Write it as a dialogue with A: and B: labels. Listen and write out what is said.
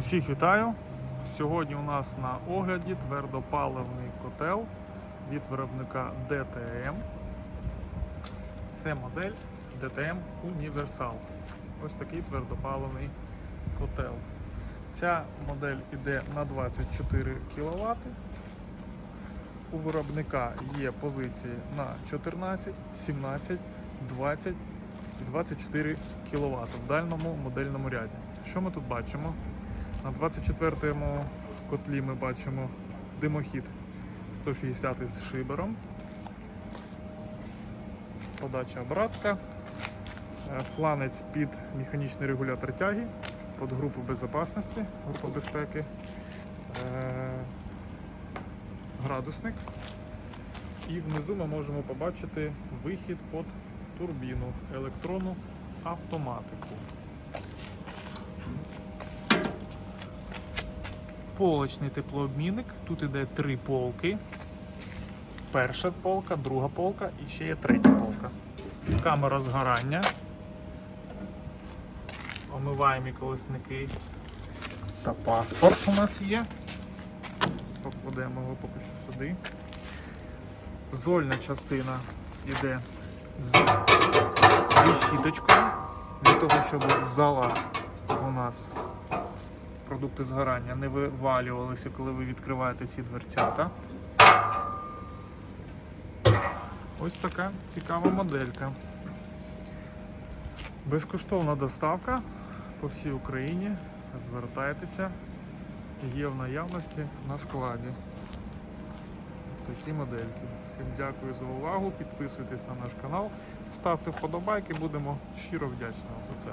A: Усіх вітаю! Сьогодні у нас на огляді твердопаливний котел від виробника DTM. Це модель DTM Universal. Ось такий твердопаливний котел. Ця модель іде на 24 кВт. У виробника є позиції на 14, 17, 20 і 24 кВт в дальному модельному ряді. Що ми тут бачимо? На 24-му котлі ми бачимо димохід 160 з шибером, подача обратка, е, фланець під механічний регулятор тяги, під групу безпечності, група безпеки, е, градусник. І внизу ми можемо побачити вихід під турбіну, електронну автоматику. Полочний теплообмінник. Тут іде три полки. Перша полка, друга полка і ще є третя полка. Камера згорання. Омиваємі колесники. Та паспорт у нас є. Покладемо його поки що сюди. Зольна частина йде з решіточкою для того, щоб зала у нас продукти згорання не вивалювалися, коли ви відкриваєте ці дверцята. Ось така цікава моделька. Безкоштовна доставка по всій Україні. Звертайтеся, є в наявності на складі. Такі модельки. Всім дякую за увагу. Підписуйтесь на наш канал, ставте вподобайки, будемо щиро вдячні вам за це.